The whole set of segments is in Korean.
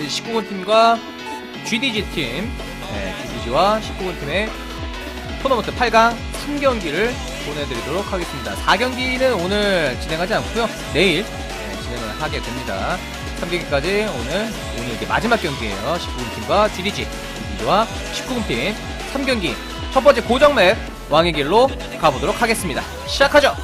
이제 3경기 19군 팀과 GDG 팀, 네, GDG와 19군 팀의 토너먼트 8강 3경기를 보내드리도록 하겠습니다. 4경기는 오늘 진행하지 않고요. 내일 네, 진행을 하게 됩니다. 3경기까지 오늘 오늘 이제 마지막 경기예요. 19군 팀과 GDG, GDG와 19군 팀 3경기 첫 번째 고정 맵 왕의 길로 가보도록 하겠습니다. 시작하죠.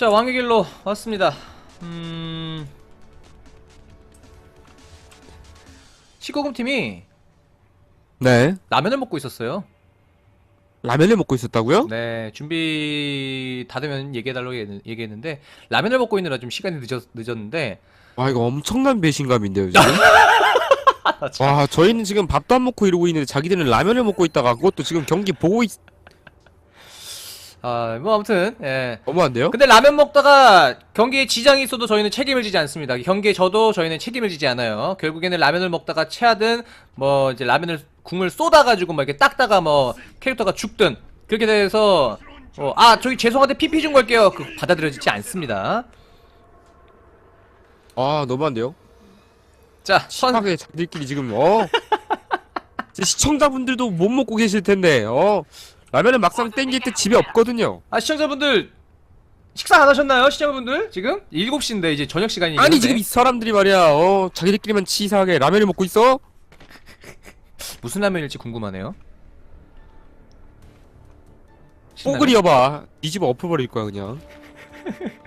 자 왕의 길로 왔습니다. 음... 19금 팀이 네. 라면을 먹고 있었어요. 라면을 먹고 있었다고요? 네, 준비 다 되면 얘기해달라고 얘기- 얘기했는데 라면을 먹고 있느라 좀 시간이 늦었, 늦었는데 와 이거 엄청난 배신감인데요 지금. 와 저희는 지금 밥도 안 먹고 이러고 있는데 자기들은 라면을 먹고 있다가 그것도 지금 경기 보고 있. 아 뭐 아무튼 예. 너무한데요? 근데 라면 먹다가 경기에 지장이 있어도 저희는 책임을 지지 않습니다. 경기에 져도 저희는 책임을 지지 않아요. 결국에는 라면을 먹다가 체하든 뭐 이제 라면을 국물 쏟아가지고 뭐 이렇게 닦다가 뭐 캐릭터가 죽든 그렇게 돼서 어, 아 저기 죄송한데 PP 좀 걸게요. 그 받아들여지지 않습니다. 아 너무한데요? 자 선, 심하게 자기들끼리 지금 어. 시청자분들도 못 먹고 계실 텐데 어 라면을 막상 땡길 때 집에 없거든요. 아 시청자분들 식사 안 하셨나요? 시청자분들 지금 7시인데 이제 저녁 시간이긴 아니. 지금 이 사람들이 말이야 어 자기들끼리만 치사하게 라면을 먹고 있어? 무슨 라면일지 궁금하네요. 신라면? 뽀글이어봐 뒤집어 엎어버릴 거야 그냥.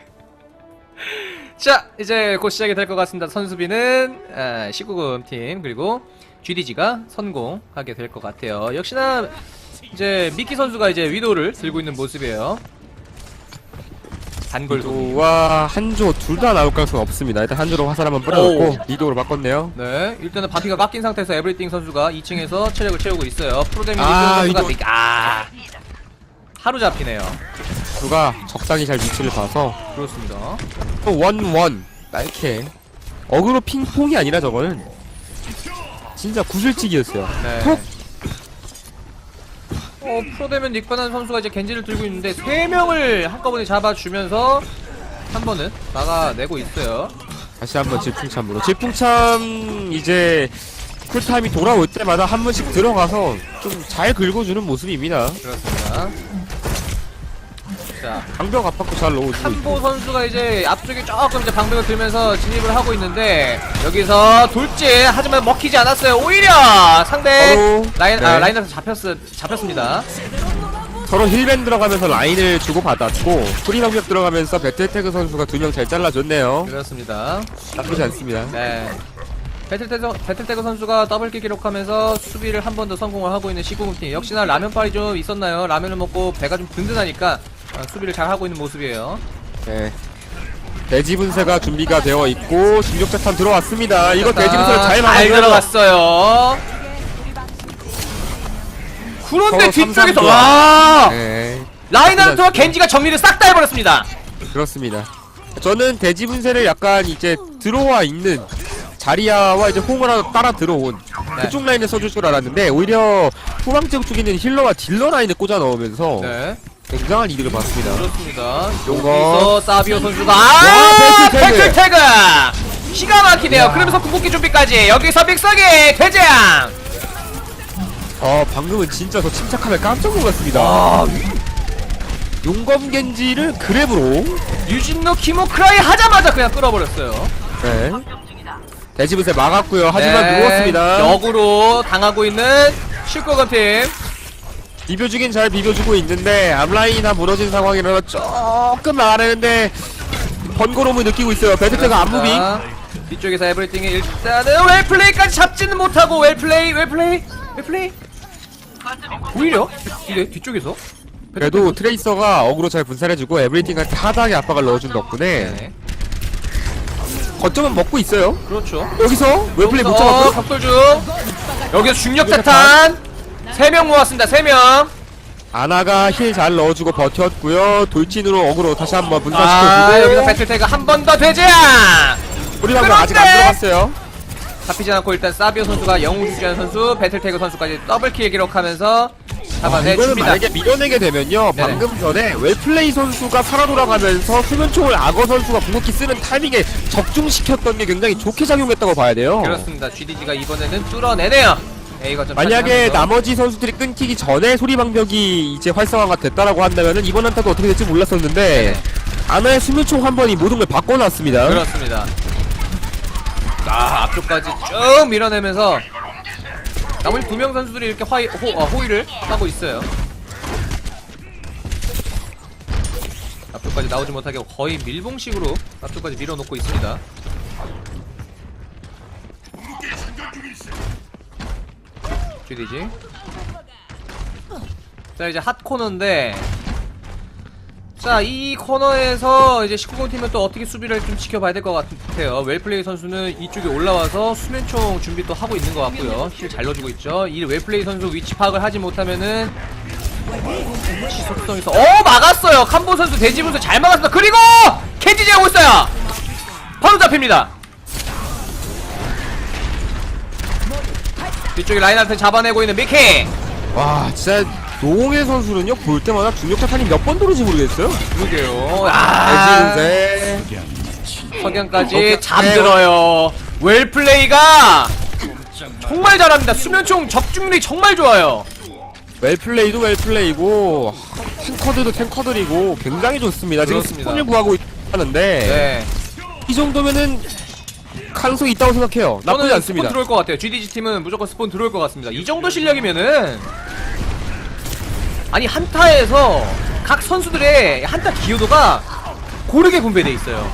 자 이제 곧 시작이 될 것 같습니다. 선수비는 아, 19금 팀 그리고 GDG가 선공하게 될 것 같아요. 역시나 이제 미키 선수가 이제 위도를 들고 있는 모습이에요. 단골도. 와 한조 둘 다 나올 가능성 없습니다. 일단 한조로 화살 한번 뿌려놓고 리도로 바꿨네요. 네, 일단은 바피가 깎인 상태에서 에브리띵 선수가 2층에서 체력을 채우고 있어요. 프로데미 아, 선수가 위도. 미- 아 하루 잡히네요. 누가 적당히 잘 위치를 봐서 그렇습니다. 원원 딸케 어그로 핑퐁이 아니라 저거는 진짜 구슬치기였어요. 네. 톡! 어, 프로되면 닉바난 선수가 이제 겐지를 들고 있는데 세 명을 한꺼번에 잡아주면서 한 번은 막아내고 있어요. 다시 한번 질풍참으로 질풍참 이제 쿨타임이 돌아올 때마다 한 번씩 들어가서 좀 잘 긁어주는 모습입니다. 그렇습니다. 자, 방벽 압박도 잘 넣어주고 한보 선수가 이제 앞쪽에 조금 이제 방벽을 들면서 진입을 하고 있는데 여기서 돌진 하지만 먹히지 않았어요. 오히려 상대 서로 라인 네. 아 라인에서 잡혔 잡혔습니다. 서로 힐밴 들어가면서 라인을 주고받았고 프리 방벽 들어가면서 배틀태그 선수가 두 명 잘 잘라줬네요. 그렇습니다. 나쁘지 않습니다. 네. 배틀태그, 배틀태그 선수가 더블킬 기록하면서 수비를 한 번 더 성공을 하고 있는 시구팀 역시나 라면빨이 좀 있었나요? 라면을 먹고 배가 좀 든든하니까 어, 수비를 잘 하고 있는 모습이에요. 네. 대지 분쇄가 준비가 되어 있고 중력자탄 들어왔습니다. 이거 대지 분쇄를 잘잘 막아줘야 들어갔어요. 그런데 서로 뒤쪽에서 삼삼 와 네, 라인하르트와 겐지가 정리를 싹 다 해버렸습니다. 그렇습니다. 저는 대지 분쇄를 약간 이제 들어와 있는 자리아와 이제 홍을 따라 들어온 네. 그쪽 라인에 써줄 줄 알았는데 오히려 후방쪽 쪽에 있는 힐러와 딜러 라인을 꽂아 넣으면서 네, 굉장한 이득을 봤습니다. 그렇습니다. 여기서 사비오 선수가 와, 아 배틀태그. 배틀태그 기가 막히네요. 그러면서 궁극기 준비까지 여기서 빅서기 대장. 어 방금은 진짜 저 침착함에 깜짝 놀랐습니다. 아, 용검 겐지를 그랩으로 유진노 키모크라이 하자마자 그냥 끌어버렸어요. 네. 대지 분쇄 막았고요. 하지만 네, 누웠습니다. 역으로 당하고 있는 19금 팀. 비벼주긴 잘 비벼주고 있는데 앞라인이 다 무너진 상황이라서 조금 나가는데 번거로움을 느끼고 있어요. 배드태가 안무빙. 자, 뒤쪽에서 에브리띵이 일단은 웰플레이까지 잡지는 못하고 웰플레이 웰플레이 웰플레이 오히려 이게 뒤쪽에서 그래도 트레이서가 어그로 잘 분산해주고 에브리팅한테 하드하게 압박을 넣어준 덕분에 네, 거점은 먹고 있어요. 그렇죠 여기서 웨플레이 못 어, 잡았고 격돌 중 여기서 중력 자탄 3명 모았습니다 3명 아나가 힐 잘 넣어주고 버텼고요. 돌진으로 어그로 다시 한번 아 분산시켜주고. 여기서 배틀태그 한 번 더 되지 우리 방금 아직 안! 들어갔어요. 잡히지 않고 일단 사비오 선수가 영웅 주지한 선수 배틀태그 선수까지 더블킬 기록하면서 아, 이거는 잡아내줍니다 만약에 밀어내게 되면요. 네네. 방금 전에 웰플레이 선수가 살아 돌아가면서 수면총을 악어 선수가 궁극기 쓰는 타이밍에 적중시켰던 게 굉장히 좋게 작용했다고 봐야 돼요. 그렇습니다 GDG가 이번에는 뚫어내네요 A가 좀 만약에 차지하면서. 나머지 선수들이 끊기기 전에 소리방벽이 이제 활성화가 됐다라고 한다면은 이번 한타도 어떻게 될지 몰랐었는데. 아나의 수면총 한 번이 모든 걸 바꿔놨습니다. 그렇습니다. 아 앞쪽까지 쭉 밀어내면서 나머지 두 명 선수들이 이렇게 화이, 호, 어, 호의를 하고 있어요. 앞쪽까지 나오지 못하게 거의 밀봉식으로 앞쪽까지 밀어놓고 있습니다. GDG. 자 이제 핫 코너인데 자, 이 코너에서 이제 19번 팀은 또 어떻게 수비를 좀 지켜봐야 될 것 같아요. 웰플레이 선수는 이쪽에 올라와서 수면총 준비 또 하고 있는 것 같고요. 힐 잘 넣어주고 있죠. 이 웰플레이 선수 위치 파악을 하지 못하면은 지속성에서 어 막았어요. 캄보 선수 대지분수 잘 막았습니다. 그리고 켄지 제하고 있어요. 바로 잡힙니다. 뒤쪽에 라인한테 잡아내고 있는 미키. 와 진짜 노홍일 선수는요 볼 때마다 중력타 탄이 몇 번 도는지 모르겠어요. 그러게요. 아, 대지분세 석양까지. 잠들어요. 웰플레이가 정말 잘합니다. 수면총 적중률이 정말 좋아요. 웰플레이도 웰플레이고 탱커들도 탱커들이고 굉장히 좋습니다. 지금 그렇습니다. 스폰을 구하고 하는데 네. 이 정도면은 가능성이 있다고 생각해요. 나쁘지 저는 않습니다. 스폰 들어올 것 같아요. GDG 팀은 무조건 스폰 들어올 것 같습니다. 이 정도 실력이면은 아니 한타에서 각 선수들의 한타 기여도가 고르게 분배돼 있어요.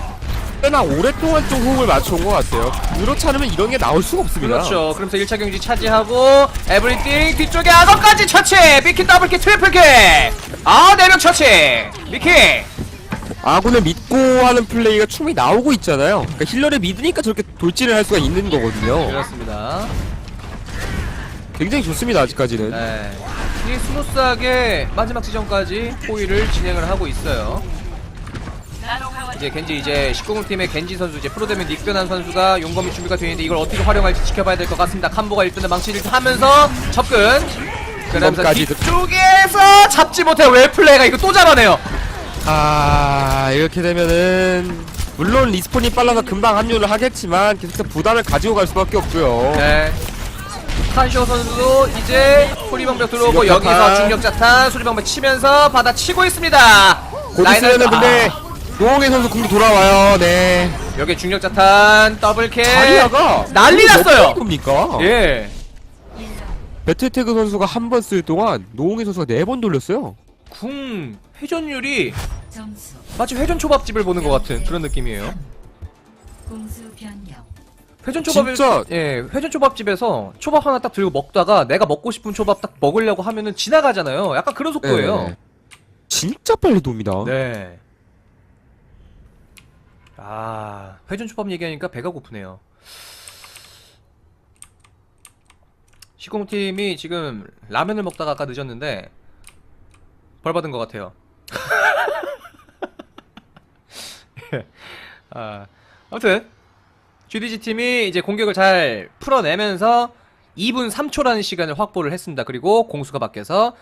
꽤나 오랫동안 좀 호흡을 맞춰온 것 같아요. 그렇지 않으면 이런 게 나올 수가 없습니다. 그렇죠. 그러면서 1차 경기 차지하고 에브리띵 뒤쪽에 악어까지 처치. 미키 더블킥 트리플킥. 아, 4명 처치. 미키. 아군을 믿고 하는 플레이가 충분히 나오고 있잖아요. 그러니까 힐러를 믿으니까 저렇게 돌진을 할 수가 있는 거거든요. 그렇습니다. 굉장히 좋습니다 아직까지는. 네. 이 스무스하게 마지막 지점까지 호위를 진행을 하고 있어요. 이제 겐지 이제 19금 팀의 겐지 선수 이제 프로데면 닉변한 선수가 용검이 준비가 되어 있는데 이걸 어떻게 활용할지 지켜봐야 될 것 같습니다. 캄보가 일단은 망치를 하면서 접근. 그러면서 뒤쪽에서 잡지 못해 웰플레이가 이거 또 잘하네요. 아 이렇게 되면은 물론 리스폰이 빨라서 금방 합류를 하겠지만 계속해서 부담을 가지고 갈 수밖에 없고요. 네. 칸쇼 선수도 이제 소리방벽 들어오고 중력자탄. 여기서 중력자탄 소리방벽 치면서 받아치고 있습니다. 곧 라인을- 있으면은 근데 아. 노홍의 선수 궁도 돌아와요. 네. 여기 중력자탄 더블캐 자리아가 난리 몇 났어요. 번인 겁니까? 예 배틀태그 선수가 한 번 쓸 동안 노홍의 선수가 네 번 돌렸어요. 궁 회전율이 점수 마치 회전 초밥집을 보는 것 같은 그런 느낌이에요 공수 회전 초밥을 진짜. 예 회전 초밥집에서 초밥 하나 딱 들고 먹다가 내가 먹고 싶은 초밥 딱 먹으려고 하면은 지나가잖아요 약간 그런 속도예요 네. 진짜 빨리 돕니다. 네. 아, 회전 초밥 얘기하니까 배가 고프네요. 시공팀이 지금 라면을 먹다가 아까 늦었는데 벌 받은 것 같아요. 아, 아무튼 GDG 팀이 이제 공격을 잘 풀어내면서 2분 3초라는 시간을 확보를 했습니다. 그리고 공수가 바뀌어서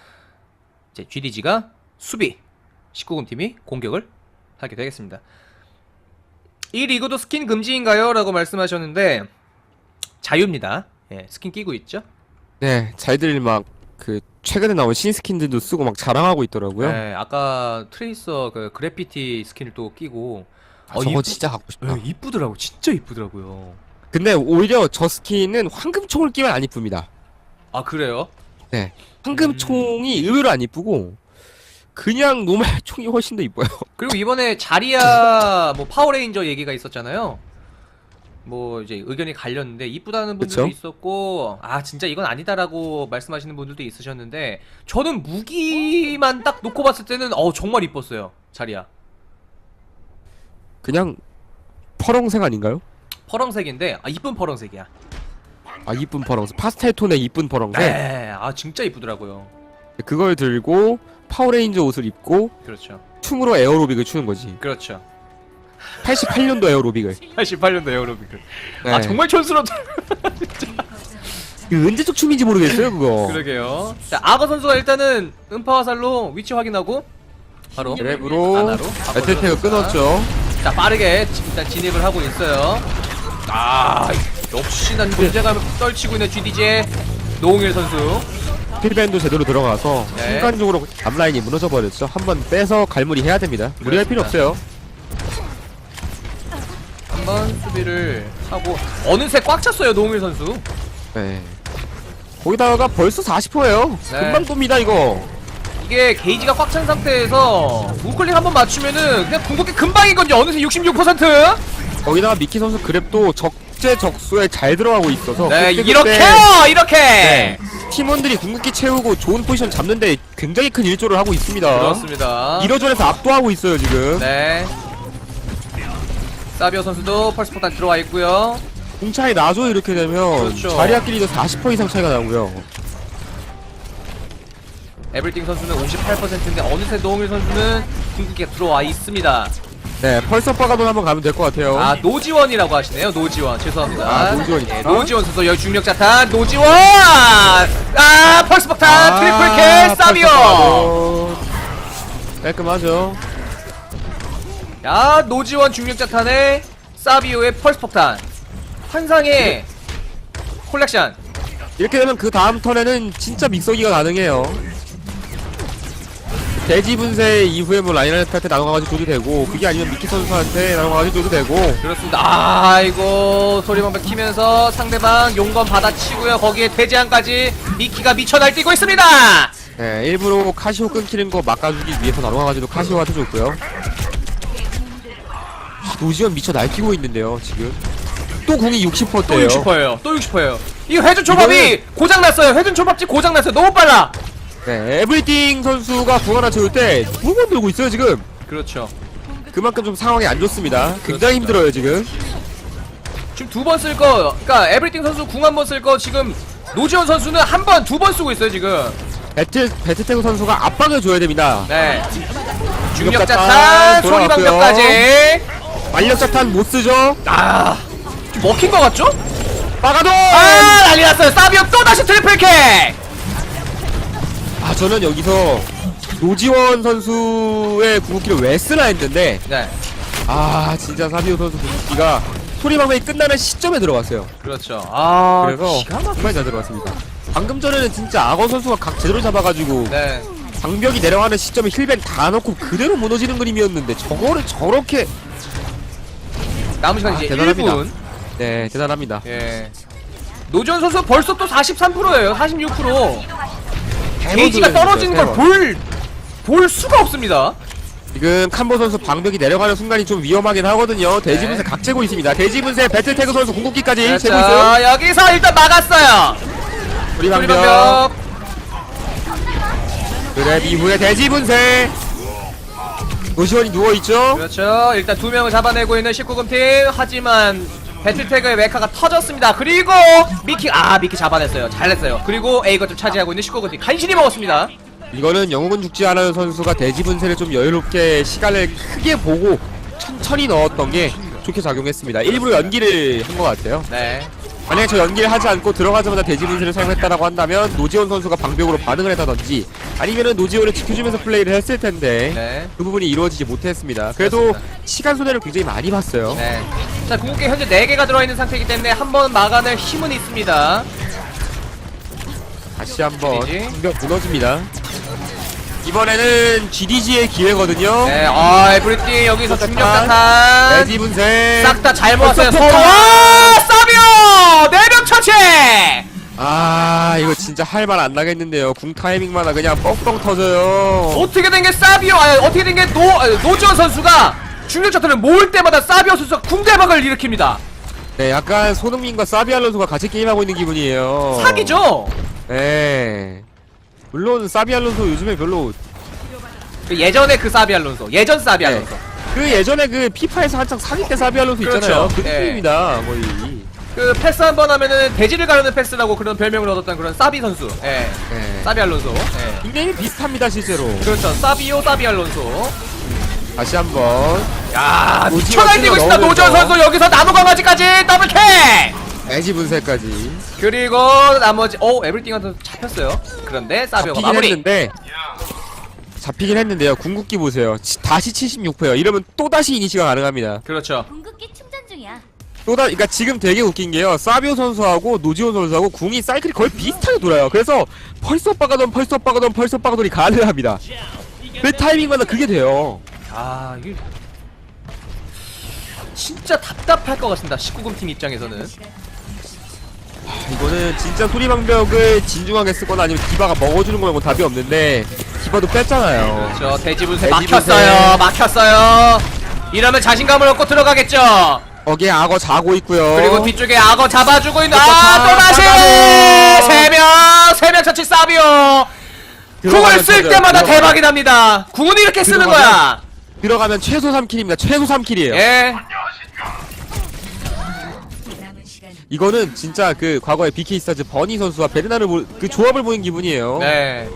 이제 GDG가 수비, 19금 팀이 공격을 하게 되겠습니다. 이 리그도 스킨 금지인가요? 라고 말씀하셨는데 자유입니다. 예, 스킨 끼고 있죠? 네, 잘들 막 그 최근에 나온 신스킨들도 쓰고 막 자랑하고 있더라고요. 네, 아까 트레이서 그 그래피티 스킨을 또 끼고 아, 어, 저거 이쁘- 진짜 갖고 싶다. 예, 이쁘더라고. 진짜 이쁘더라고요. 근데 오히려 저 스킨은 황금총을 끼면 안 이쁩니다. 아, 그래요? 네, 황금총이 의외로 안 이쁘고 그냥 노말 총이 훨씬 더 이뻐요. 그리고 이번에 자리야 뭐 파워레인저 얘기가 있었잖아요. 뭐 이제 의견이 갈렸는데 이쁘다는 분들도 그쵸? 있었고 아 진짜 이건 아니다라고 말씀하시는 분들도 있으셨는데 저는 무기만 딱 놓고 봤을 때는 어 정말 이뻤어요 자리야 그냥 퍼렁색 아닌가요? 퍼렁색인데 아 이쁜 퍼렁색이야 아 이쁜 퍼렁색, 파스텔 톤의 이쁜 퍼렁색. 네 아 진짜 이쁘더라고요 그걸 들고 파워레인저 옷을 입고 그렇죠. 춤으로 에어로빅을 추는 거지. 그렇죠. 88년도 에어로빅을. 88년도 에어로빅을. 네. 아 정말 촌스럽다. 그 언제적 춤인지 모르겠어요 그거. 그러게요. 자 악어 선수가 일단은 음파 화살로 위치 확인하고 바로 그랩으로 하나로 배틀태그 바꿔줬습니다. 끊었죠. 자 빠르게 지- 일단 진입을 하고 있어요. 아 역시나 존재감을 떨치고 있는 GDJ 노홍일 선수. 필밴도 제대로 들어가서 네. 순간적으로 앞라인이 무너져 버렸죠. 한번 빼서 갈무리 해야 됩니다. 무리할 필요. 없어요. 한번 수비를 하고 어느새 꽉 찼어요 노홍일 선수. 네. 거기다가 벌써 40%예요. 네. 금방 돕니다 이거. 이게 게이지가 꽉 찬 상태에서 우클릭 한번 맞추면은 그냥 궁극기 금방이거든요. 어느새 66%. 거기다가 미키 선수 그랩도 적재적소에 잘 들어가고 있어서 네 그때 이렇게요 이렇게. 네. 팀원들이 궁극기 채우고 좋은 포지션 잡는데 굉장히 큰 일조를 하고 있습니다. 그렇습니다. 1호전에서 압도하고 있어요 지금. 네. 사비오 선수도 펄스 포탄 들어와 있고요. 공차이 나죠 이렇게 되면 그렇죠. 자리 아끼리도 40% 이상 차이가 나고요. 에블팅 선수는 58%인데 어느새 노홍일 선수는 궁극기가 들어와 있습니다. 네, 펄서 파가돈 한번 가면 될 것 같아요. 아 노지원이라고 하시네요. 노지원 죄송합니다. 아, 노지원이구나. 네, 노지원 선수 여기 중력 자탄 노지원. 아 펄스 폭탄 트리플 킬 사비오. 깔끔하죠. 야 노지원 중력 자탄에 사비오의 펄스 폭탄. 환상의 콜렉션. 이렇게 되면 그 다음 턴에는 진짜 믹서기가 가능해요. 대지 분쇄 이후에 뭐 라인한테 나눠가지고 줘도 되고 그게 아니면 미키 선수한테 나눠가지고 줘도 되고 그렇습니다. 아이고 소리방벽 키면서 상대방 용건 받아치고요. 거기에 대지한까지 미키가 미쳐 날뛰고 있습니다. 네, 일부러 카시오 끊기는 거 막아주기 위해서 나눠가지고 카시오한테 줬고요. 아, 노지원 미쳐 날뛰고 있는데요 지금 또 궁이 60%대요. 또 60%예요. 또 60%예요. 이 회전 초밥이 고장 났어요. 회전 초밥집 고장 났어요. 너무 빨라. 네, 에브리띵 선수가 궁 하나 채울 때 두 번 들고 있어요 지금. 그렇죠. 그만큼 좀 상황이 안 좋습니다. 굉장히 힘들어요 지금. 지금 두 번 쓸 거, 그러니까 에브리띵 선수 궁 한 번 쓸 거 지금 노지원 선수는 한 번, 두 번 쓰고 있어요 지금. 배틀 배틀태그 선수가 압박을 줘야 됩니다. 네. 중력 중력 자탄, 자탄 소리방벽까지. 완력자탄 못 쓰죠. 아, 좀 먹힌 거 같죠? 빠가도. 아, 난리 났어요. 사비오 또 다시 트리플 킥. 아 저는 여기서 노지원 선수의 궁극기를 왜 쓰나 했는데 네, 아 진짜 사비오 선수 궁극기가 소리방법이 끝나는 시점에 들어갔어요. 그렇죠. 아, 그래서 기가 막. 정말 잘 들어갔습니다. 방금 전에는 진짜 악어 선수가 각 제대로 잡아가지고 네. 방벽이 내려가는 시점에 힐벤 다 넣고 그대로 무너지는 그림이었는데 저거를 저렇게 남은 시간 아, 이제 대단합니다. 1분. 네 대단합니다. 예. 노지원 선수 벌써 또 43%예요. 46%. 게이지가 떨어지는 걸 볼 볼 수가 없습니다. 지금 캄보 선수 방벽이 내려가는 순간이 좀 위험하긴 하거든요. 네. 각 재고 있습니다. 대지분세 배틀태그 선수 궁극기까지 자, 재고 있어요. 여기서 일단 막았어요. 우리 방벽. 소리방벽. 그래 이후에 대지분세. 노시원이 누워 있죠. 그렇죠. 일단 두 명을 잡아내고 있는 19금 팀. 하지만 배틀태그의 메카가 터졌습니다. 그리고 미키 아 미키 잡아냈어요. 잘했어요. 그리고 A거점 차지하고 있는 19금 팀 간신히 먹었습니다. 이거는 영웅은 죽지 않은 선수가 대지분세를 좀 여유롭게 시간을 크게 보고 천천히 넣었던 게 좋게 작용했습니다. 일부러 연기를 한 것 같아요. 네. 만약에 저 연기를 하지 않고 들어가자마자 대지분세를 사용했다라고 한다면 노지원 선수가 방벽으로 반응을 했다든지 아니면은 노지원을 지켜주면서 플레이를 했을 텐데 네. 그 부분이 이루어지지 못했습니다. 그래도 그렇습니다. 시간 손해를 굉장히 많이 봤어요. 네. 자, 궁극기 현재 4개가 들어있는 상태이기 때문에 한 번 막아낼 힘은 있습니다. 다시 한번. 공격 무너집니다. 이번에는 GDG의 기회거든요. 네, 아, 에브리띵 여기서 중력 자탄, 자탄. 대지분세 싹다 잘 모았어요. 서로. 와, 사비오! 내력 처치! 아 이거 진짜 할 말 안 나겠는데요. 궁 타이밍마다 그냥 뻥뻥 터져요. 어떻게 된게 사비오, 아니, 어떻게 된 게 노, 아니, 노지원 선수가 중력 자탄을 모을 때마다 사비오 선수가 궁대박을 일으킵니다. 네, 약간 손흥민과 사비 알론소가 같이 게임하고 있는 기분이에요. 사기죠? 네. 물론 사비 알론소 요즘에 별로 그 예전에 그 사비 알론소. 예전 사비 네. 알론소. 그 예전에 그 피파에서 한창 사기 때 사비 알론소 있잖아요. 그렇죠. 그 네. 느낌입니다 거의. 그 패스 한 번 하면은 대지를 가르는 패스라고 그런 별명을 얻었던 그런 사비 선수. 예. 네. 사비 알론소. 예. 닉네임이 비슷합니다 실제로. 그렇죠. 사비오 사비 알론소. 다시 한번 야, 미쳐 날뛰고. 노지원 넣으면서. 선수 여기서 나노 강아지까지 더블 킥! 애지 분쇄까지 그리고 나머지 오 에브리띵한테 잡혔어요. 그런데 사비오가 잡히긴 마무리. 했는데 잡히긴 했는데요. 궁극기 보세요. 치- 다시 76%예요. 이러면 또 다시 이니시가 가능합니다. 그렇죠. 궁극기 충전 중이야. 또다 그러니까 지금 되게 웃긴 게요. 사비오 선수하고 노지원 선수하고 궁이 사이클이 거의 비슷하게 돌아요. 그래서 펄스 빠가던 펄스 빠가던 펄스 빠가던이 가능합니다. 그 타이밍마다 그게 돼요. 아 이게 진짜 답답할 것 같습니다. 19금 팀 입장에서는. 이거는 진짜 소리방벽을 진중하게 쓰거나 아니면 디바가 먹어주는 거 말고 답이 없는데 디바도 뺐잖아요. 그렇죠. 대지분쇄. 막혔어요. 막혔어요. 이러면 자신감을 얻고 들어가겠죠. 거기에 악어 자고 있고요. 그리고 뒤쪽에 악어 잡아주고 있는. 아 또다시 나가고. 세명 세명 처치 사비오 궁을 들어가면 쓸 터져요. 때마다 들어가면. 대박이 납니다. 궁은 이렇게 쓰는 들어가면- 거야. 들어가면 최소 3킬입니다. 최소 3킬이에요. 예. 이거는 진짜 그 과거에 BK 스타즈 버니 선수와 베르나를 보, 그 조합을 보는 기분이에요. 네.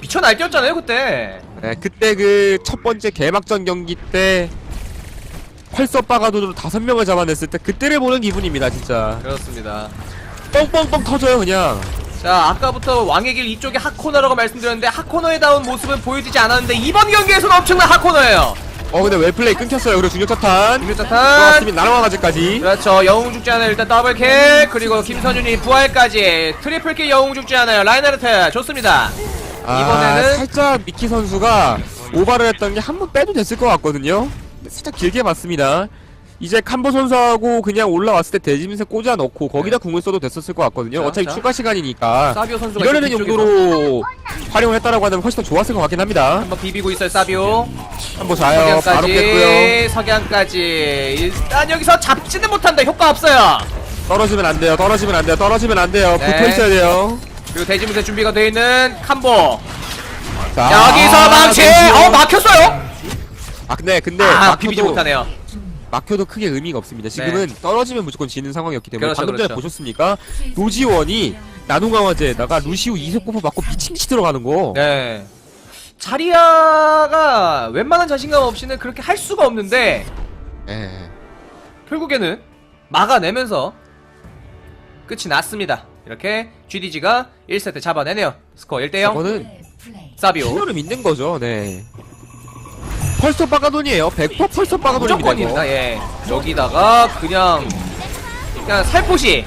미쳐 날뛰었잖아요 그때. 네, 그때 그 첫 번째 개막전 경기 때 빠가도로 다섯 명을 잡아냈을 때 그때를 보는 기분입니다, 진짜. 그렇습니다. 뻥뻥뻥 터져요, 그냥. 자 아까부터 왕의 길 이쪽이 핫코너라고 말씀드렸는데 핫코너에 다운 모습은 보여지지 않았는데 이번 경기에서는 엄청난 핫코너예요. 어, 근데 웰플레이 끊겼어요. 그리고 중력차탄. 김유타탄. 들어왔으면 나눠가지까지. 그렇죠. 영웅 죽지 않아요. 일단 더블 킬. 그리고 김선윤이 부활까지. 트리플 킬 영웅 죽지 않아요. 라인하르트. 좋습니다. 아, 이번에는 살짝 미키 선수가 오바를 했던 게 한 번 빼도 됐을 것 같거든요. 근데 살짝 길게 맞습니다. 이제 캄보 선수하고 그냥 올라왔을 때 대지민세 꽂아 넣고 거기다 궁을 써도 됐었을 것 같거든요. 자, 어차피 자. 추가 시간이니까 사비오 선수가 이러려는 뒤쪽에서 용도로 활용을 했다라고 하면 훨씬 더 좋았을 것 같긴 합니다. 한번 비비고 있어요. 사비오. 한번 자요. 바로 깼고요. 석양까지. 석양까지. 일단 여기서 잡지는 못한다. 효과 없어요. 떨어지면 안 돼요. 떨어지면 안 돼요. 떨어지면 안 돼요. 네. 붙어 있어야 돼요. 그리고 대지문세 준비가 되어 있는 캄보. 자, 여기서 망치. 아, 어 막혔어요. 아 근데 근데 아 막혀도, 비비지 못하네요. 막혀도 크게 의미가 없습니다. 지금은 떨어지면 무조건 지는 상황이었기 때문에 그렇죠, 방금 전에 그렇죠. 보셨습니까? 노지원이 나노강화제에다가 루시우 이속 고프 맞고 미친듯이 들어가는 거. 네. 자리아가 웬만한 자신감 없이는 그렇게 할 수가 없는데 예. 결국에는 막아내면서 끝이 났습니다. 이렇게 GDG가 1세트 잡아내네요. 스코어 1대0. 저거는 플레이 사비오. 신호를 믿는 거죠. 네. 펄서 빠가돈이에요. 100% 펄서 빠가돈입니다. 무조건입니다. 이거. 예. 여기다가 그냥 그냥 살포시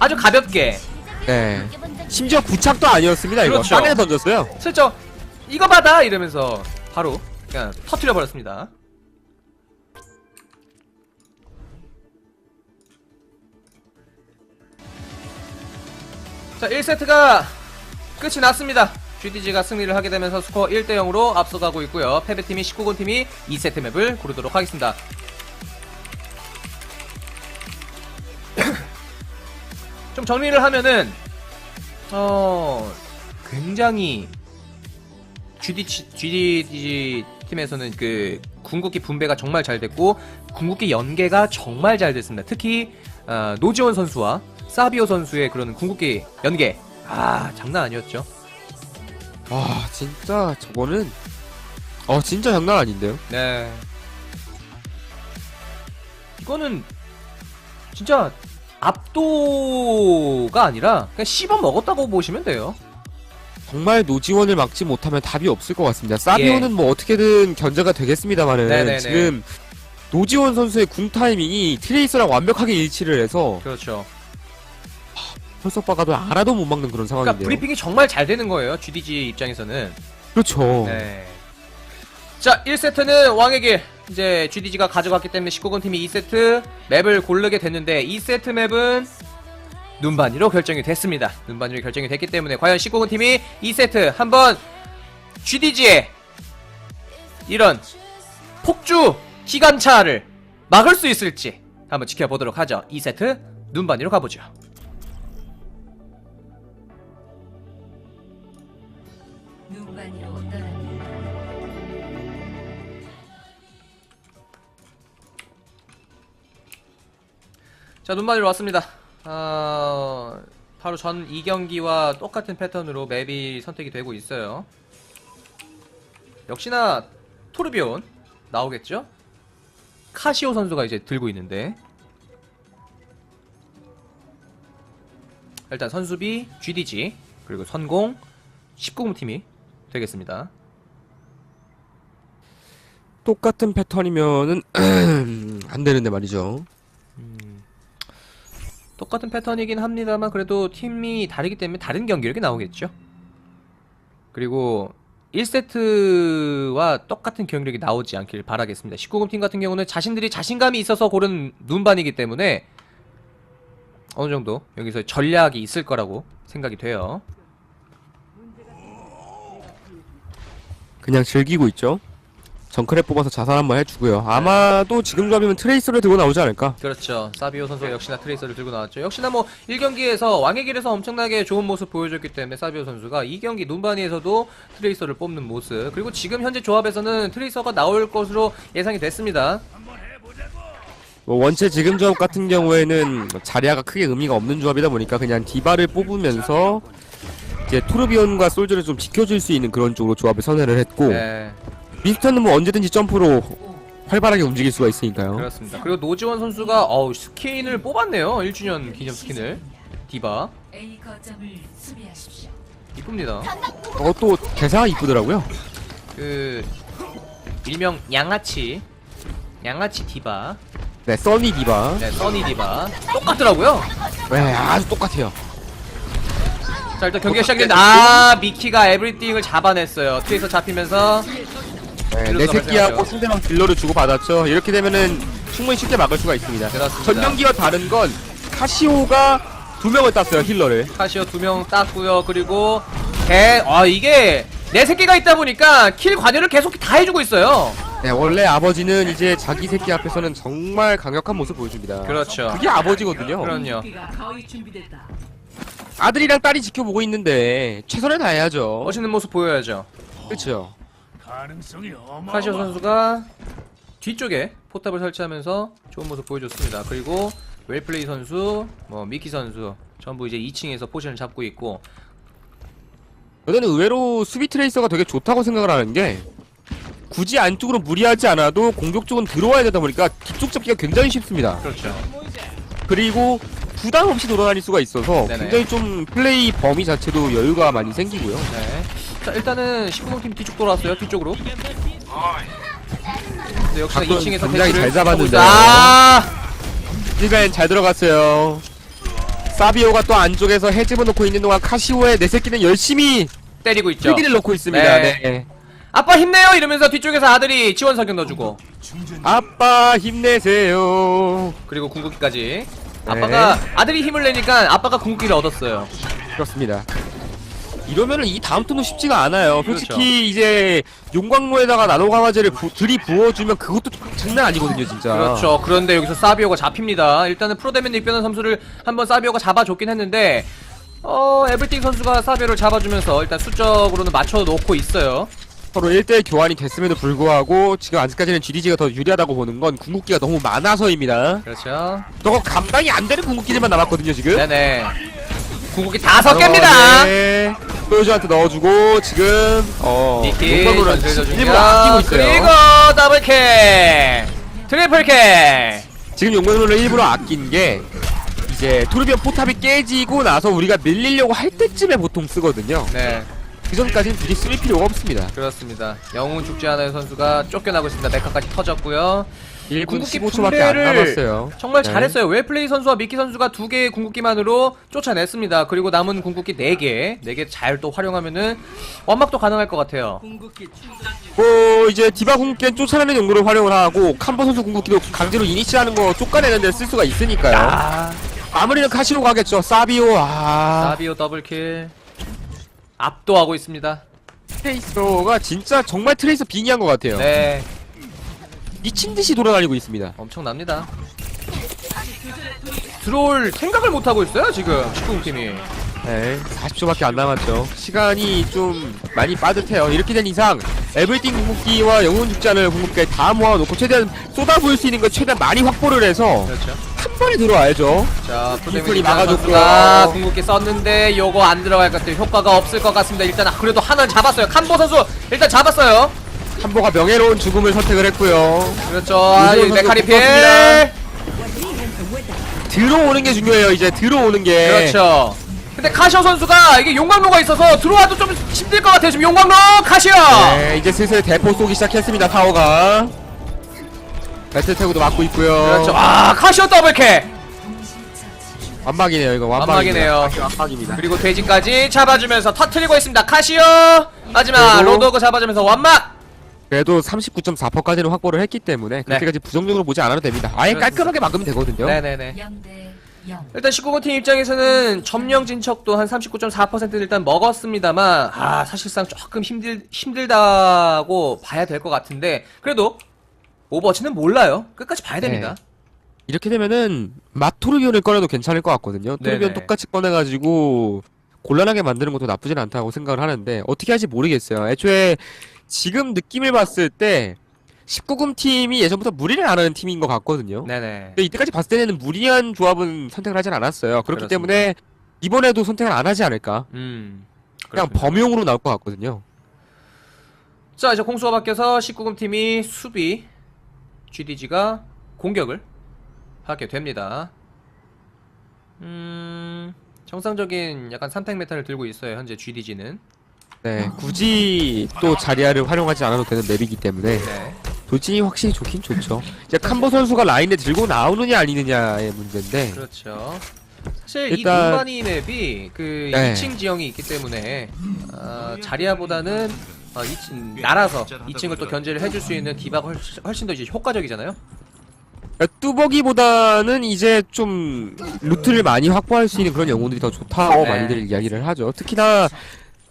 아주 가볍게 네. 심지어 부착도 아니었습니다. 이거 그렇죠. 땅에 던졌어요. 슬쩍 이거 받아 이러면서 바로 그냥 터트려 버렸습니다. 자, 1세트가 끝이 났습니다. GDG가 승리를 하게 되면서 스코어 1대 0으로 앞서가고 있고요. 패배팀이 19군 팀이 2세트 맵을 고르도록 하겠습니다. 좀 정리를 하면은 어 굉장히 GDG, GDG 팀에서는 그 궁극기 분배가 정말 잘 됐고 궁극기 연계가 정말 잘 됐습니다. 특히 어, 노지원 선수와 사비오 선수의 그런 궁극기 연계 아 장난 아니었죠. 와 진짜 저거는 어 진짜 장난 아닌데요. 네. 이거는 진짜 압도가 아니라 그냥 씹어 먹었다고 보시면 돼요. 정말 노지원을 막지 못하면 답이 없을 것 같습니다. 사비오는 뭐 어떻게든 견제가 되겠습니다만은 예. 네네네. 지금 노지원 선수의 궁 타이밍이 트레이서랑 완벽하게 일치를 해서 그렇죠. 빠가도 알아도 못 막는 그런 그러니까 상황인데요. 브리핑이 정말 잘 되는 거예요. GDG 입장에서는. 그렇죠. 네. 자, 1세트는 왕의 길. 이제 GDG가 가져갔기 때문에 19군 팀이 2세트 맵을 고르게 됐는데 2세트 맵은 눈반이로 결정이 됐습니다. 눈반이로 결정이 됐기 때문에 과연 19군 팀이 2세트 한번 GDG의 이런 폭주 기관차를 막을 수 있을지 한번 지켜보도록 하죠. 2세트 눈반이로 가보죠. 자 눈만이로 왔습니다. 아 바로 전 2경기와 똑같은 패턴으로 맵이 선택이 되고 있어요. 역시나 토르비온 나오겠죠? 카시오 선수가 이제 들고 있는데 일단 선수비 GDG 그리고 선공 19금 팀이 되겠습니다. 똑같은 패턴이면은 안 되는데 말이죠. 똑같은 패턴이긴 합니다만 그래도 팀이 다르기 때문에 다른 경기력이 나오겠죠. 그리고 1세트와 똑같은 경기력이 나오지 않길 바라겠습니다. 19금 팀 같은 경우는 자신들이 자신감이 있어서 고른 눈반이기 때문에 어느 정도 여기서 전략이 있을 거라고 생각이 돼요. 그냥 즐기고 있죠. 정크랩 뽑아서 자살 한번 해주고요. 아마도 지금 조합이면 트레이서를 들고 나오지 않을까. 그렇죠. 사비오 선수가 역시나 트레이서를 들고 나왔죠. 역시나 뭐 1경기에서 왕의 길에서 엄청나게 좋은 모습 보여줬기 때문에 사비오 선수가 2경기 눈반이에서도 트레이서를 뽑는 모습 그리고 지금 현재 조합에서는 트레이서가 나올 것으로 예상이 됐습니다. 뭐 원체 지금 조합 같은 경우에는 자리아가 크게 의미가 없는 조합이다 보니까 그냥 디바를 뽑으면서 이제 토르비온과 솔저를 좀 지켜줄 수 있는 그런 쪽으로 조합을 선회를 했고 네, 미스터는 뭐 언제든지 점프로 활발하게 움직일 수가 있으니까요. 그렇습니다. 그리고 노지원 선수가 어우 스킨을 뽑았네요. 1주년 기념 스킨을 디바. 이쁩니다. 저것도 대사가 이쁘더라고요. 그 일명 양아치 양아치 디바 네, 써니 디바. 네 써니 디바 똑같더라고요. 네, 아주 똑같아요. 자 일단 경기가 시작됐는데 아 미키가 에브리띵을 잡아냈어요 트레이서 잡히면서 네, 내 새끼하고. 상대방 딜러를 주고 받았죠. 이렇게 되면은 충분히 쉽게 막을 수가 있습니다. 그렇습니다. 전경기와 다른 건 카시오가 두 명을 땄어요 힐러를. 카시오 두 명 땄고요 그리고 개 아 이게 내 새끼가 있다 보니까 킬 관여를 계속 다 해주고 있어요 네, 원래 아버지는 이제 자기 새끼 앞에서는 정말 강력한 모습 보여줍니다. 그렇죠 그게 아버지거든요. 그럼요. 아들이랑 딸이 지켜보고 있는데 최선을 다해야죠. 멋있는 모습 보여야죠 그렇죠. 카시오 선수가 뒤쪽에 포탑을 설치하면서 좋은 모습 보여줬습니다 그리고 웰플레이 선수 뭐 미키 선수 전부 이제 2층에서 포지션을 잡고 있고 저는 의외로 수비 트레이서가 되게 좋다고 생각을 하는 게 굳이 안쪽으로 무리하지 않아도 공격 쪽은 들어와야 되다 보니까 뒤쪽 잡기가 굉장히 쉽습니다. 그렇죠 그리고 부담 없이 돌아다닐 수가 있어서 네네. 굉장히 좀 플레이 범위 자체도 여유가 많이 생기고요. 네. 자 일단은 19금 뒤쪽 돌아왔어요 뒤쪽으로 역시나 각도는 2층에서 굉장히 대치를 잘 잡았는데요. 있어요. 아 일간 잘 들어갔어요. 사비오가 또 안쪽에서 해 집어 놓고 있는 동안 카시오의 내 새끼는 열심히 때리고 있죠 필기를 놓고 있습니다. 네. 네. 아빠 힘내요 이러면서 뒤쪽에서 아들이 지원 사격 넣어주고 아빠 힘내세요. 그리고 궁극기까지 네. 아빠가 아들이 힘을 내니까 아빠가 궁극기를 얻었어요 그렇습니다. 이러면은 이 다음 턴도 쉽지가 않아요. 그렇죠. 솔직히 이제 용광로에다가 나노 강화제를 부, 들이 부어주면 그것도 장난 아니거든요, 진짜. 그렇죠 그런데 여기서 사비오가 잡힙니다 일단은 프로데면 닉변한 선수를 한번 사비오가 잡아줬긴 했는데 어 에브리띵 선수가 사비오를 잡아주면서 일단 수적으로는 맞춰놓고 있어요 서로 1대1 교환이 됐음에도 불구하고 지금 아직까지는 GDG가 더 유리하다고 보는 건 궁극기가 너무 많아서입니다. 그렇죠 저거 감당이 안 되는 궁극기들만 남았거든요, 지금. 네네 궁극기 다섯 개입니다. 네. 소유주한테 넣어주고 지금 어 니키. 용광로를 전술 일부러 아끼고 있어요. 그리고 더블캐 트리플캐 지금 용광로를 일부러 아낀 게 이제 토르비언 포탑이 깨지고 나서 우리가 밀리려고 할 때쯤에 보통 쓰거든요. 네. 그 전까지는 굳이 쓸 필요가 없습니다. 그렇습니다. 영웅 죽지 않아요 선수가 쫓겨나고 있습니다. 메카까지 터졌고요 1분 궁극기 15초밖에 안 분배를 남았어요. 정말 네. 잘했어요 웨플레이 선수와 미키 선수가 두 개의 궁극기만으로 쫓아냈습니다 그리고 남은 궁극기 네 개 네 개 잘 또 활용하면은 완막도 가능할 것 같아요. 뭐 이제 디바 궁극기는 쫓아내는 용도로 활용을 하고 캄버 선수 궁극기도 강제로 이니시하는 거 쫓아내는 데 쓸 수가 있으니까요. 아 아무리는 카시로 가겠죠. 사비오 아 사비오 더블킬 압도하고 있습니다 트레이서가 진짜 정말 트레이서 빙의한 것 같아요. 네 미친 듯이 돌아다니고 있습니다. 엄청납니다 들어올 생각을 못 하고 있어요 지금 19팀이 네, 40초밖에 안 남았죠. 시간이 좀 많이 빠듯해요. 이렇게 된 이상 에브리띵 궁극기와 영웅 죽지 않을 궁극기까지 다 모아놓고 최대한 쏟아부을 수 있는 걸 최대한 많이 확보를 해서 그렇죠 한 번에 들어와야죠. 자, 푸데미 막아줬고요. 막아줬구나. 궁극기 썼는데 요거 안 들어갈 것 같아요. 효과가 없을 것 같습니다. 일단 그래도 하나는 잡았어요. 칸보 선수 일단 잡았어요. 한보가 명예로운 죽음을 선택을 했고요. 그렇죠. 아, 이 메카리 필. 붙었습니다. 들어오는 게 중요해요. 이제 들어오는 게. 그렇죠. 근데 카시오 선수가 이게 용광로가 있어서 들어와도 좀 힘들 것 같아요. 지금 용광로 카시오. 네, 이제 슬슬 대포 쏘기 시작했습니다. 타워가. 배틀 태그도 맞고 있고요. 그렇죠. 아, 카시오 더블 캐. 완막이네요. 이거 완막이네요. 완막이네요. 완막입니다. 그리고 돼지까지 잡아주면서 터트리고 있습니다. 카시오. 하지만 로드오그 잡아주면서 완막. 그래도 39.4%까지는 확보를 했기 때문에 그렇게까지 부정적으로 보지 않아도 됩니다. 아예 네. 깔끔하게 막으면 되거든요. 네네네. 0대 0. 일단 19군 팀 입장에서는 점령 진척도 한 39.4% 일단 먹었습니다만 아 사실상 조금 힘들 힘들다고 봐야 될 것 같은데 그래도 오버워치는 몰라요 끝까지 봐야 됩니다 이렇게 되면은 마토르비온을 꺼내도 괜찮을 것 같거든요. 토르비온. 똑같이 꺼내가지고 곤란하게 만드는 것도 나쁘진 않다고 생각을 하는데 어떻게 할지 모르겠어요. 애초에 지금 느낌을 봤을 때 19금 팀이 예전부터 무리를 안 하는 팀인 것 같거든요. 네네 근데 이때까지 봤을 때는 무리한 조합은 선택을 하진 않았어요. 그렇기 그렇습니다. 때문에 이번에도 선택을 안 하지 않을까. 음 그냥 그렇습니다. 범용으로 나올 것 같거든요. 자 이제 공수가 바뀌어서 19금 팀이 수비 GDG가 공격을 하게 됩니다 음 정상적인 약간 3탱 메타를 들고 있어요 현재 GDG는 네, 굳이 또 자리아를 활용하지 않아도 되는 맵이기 때문에 네 돌진이 확실히 좋긴 좋죠. 이제 캄보 선수가 라인에 들고 나오느냐 아니느냐의 문제인데 그렇죠. 사실 일단- 이 눈바니 맵이 그 네. 2층 지형이 있기 때문에 어, 자리아보다는 어, 2층, 날아서 2층을 또 견제를 해줄 수 있는 디바가 훨씬, 훨씬 더 이제 효과적이잖아요. 그러니까 뚜벅이보다는 이제 좀 루트를 많이 확보할 수 있는 그런 영웅들이 더 좋다고 네. 많이들 이야기를 하죠. 특히나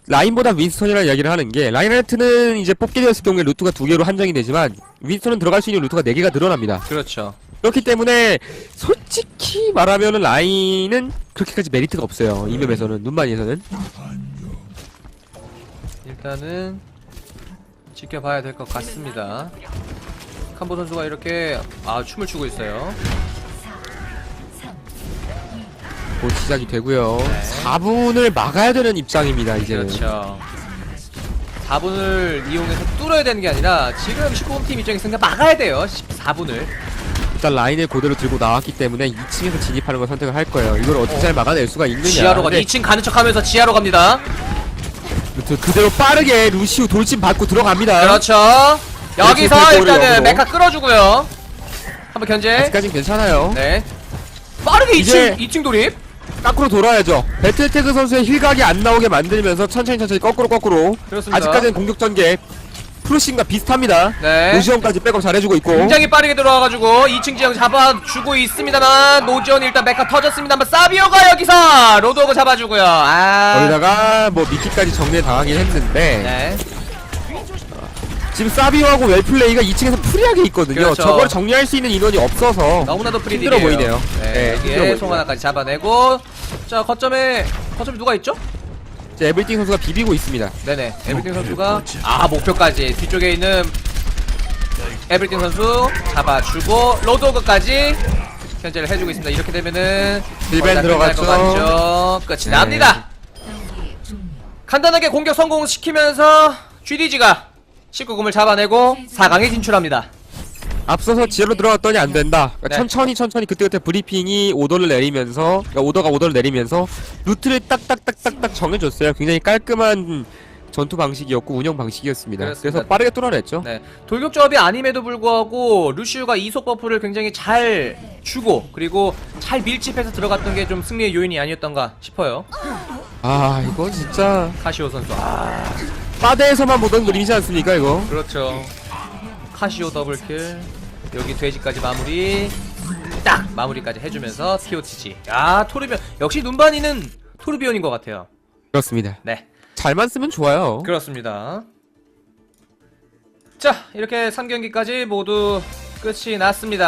라인보다 윈스턴이라는 이야기를 하는 게 라인하르트는 이제 뽑게 되었을 경우에 루트가 두 개로 한정이 되지만 윈스턴은 들어갈 수 있는 루트가 네 개가 늘어납니다. 그렇죠. 그렇기 때문에 솔직히 말하면은 라인은 그렇게까지 메리트가 없어요. 이 맵에서는 눈만이에서는 일단은 지켜봐야 될 것 같습니다. 캄보 선수가 이렇게 아 춤을 추고 있어요. 곧 시작이 되고요. 네. 4분을 막아야 되는 입장입니다. 이제는. 그렇죠. 4분을 이용해서 뚫어야 되는 게 아니라 지금 19금 팀 입장에서는 그냥 막아야 돼요. 4분을. 일단 라인을 그대로 들고 나왔기 때문에 2층에서 진입하는 걸 선택을 할 거예요. 이걸 어떻게 잘 막아낼 수가 있느냐. 지하로 가 근데 2층 가는 척하면서 지하로 갑니다. 그- 그대로 빠르게 루시우 돌진 받고 들어갑니다. 그렇죠. 여기서 그렇죠, 일단은 역으로. 메카 끌어주고요. 한번 견제. 아직까진 괜찮아요. 네. 빠르게 이제- 2층 2층 돌입. 거꾸로 돌아야죠. 배틀태그 선수의 힐각이 안 나오게 만들면서 천천히 천천히 거꾸로 거꾸로. 그렇습니다. 아직까지는 공격 전개 프루싱과 비슷합니다. 네. 노시온까지 백업 잘해주고 있고. 굉장히 빠르게 들어와가지고 2층 지형 잡아주고 있습니다만 노지원 일단 메카 터졌습니다만 사비오가 여기서 로드오그 잡아주고요. 아. 거기다가 뭐 미키까지 정리에 당하긴 했는데 네. 지금 사비오하고 웰플레이가 2층에서 프리하게 있거든요. 그렇죠. 저걸 정리할 수 있는 인원이 없어서 너무나도 프리딜이에요. 힘들어 보이네요. 네. 네, 힘들어 여기에 보이네요. 송 하나까지 잡아내고 자 거점에 거점에 누가 있죠? 이제 에블팅 선수가 비비고 있습니다. 네네. 에브리띵 선수가 아 목표까지 뒤쪽에 있는 에브리띵 선수 잡아주고 로드오그까지 견제를 해주고 있습니다. 이렇게 되면은 거의 다 끝날 들어갔죠. 것 같죠. 끝이 네. 납니다. 간단하게 공격 성공시키면서 GDG가 19금을 잡아내고 4강에 진출합니다. 앞서서 지하로 들어갔더니 안 된다. 그러니까 네. 천천히 천천히 그때그때 브리핑이 오더를 내리면서 그러니까 오더가 오더를 내리면서 루트를 딱딱딱딱딱 정해줬어요. 굉장히 깔끔한 전투 방식이었고 운영 방식이었습니다. 그렇습니다. 그래서 빠르게 뚫어냈죠. 네. 돌격 조합이 아님에도 불구하고 루시우가 이속 버프를 굉장히 잘 주고 그리고 잘 밀집해서 들어갔던 게 좀 승리의 요인이 아니었던가 싶어요. 아 이거 진짜 카시오 선수. 아, 빠데에서만 보던 그림이지 않습니까 이거? 그렇죠. 카시오 더블킬. 여기 돼지까지 마무리. 딱 마무리까지 해주면서 TOTG. 야 토르비온 역시 눈반이는 토르비온인 것 같아요. 그렇습니다. 네. 잘만 쓰면 좋아요. 그렇습니다. 자, 이렇게 3경기까지 모두 끝이 났습니다.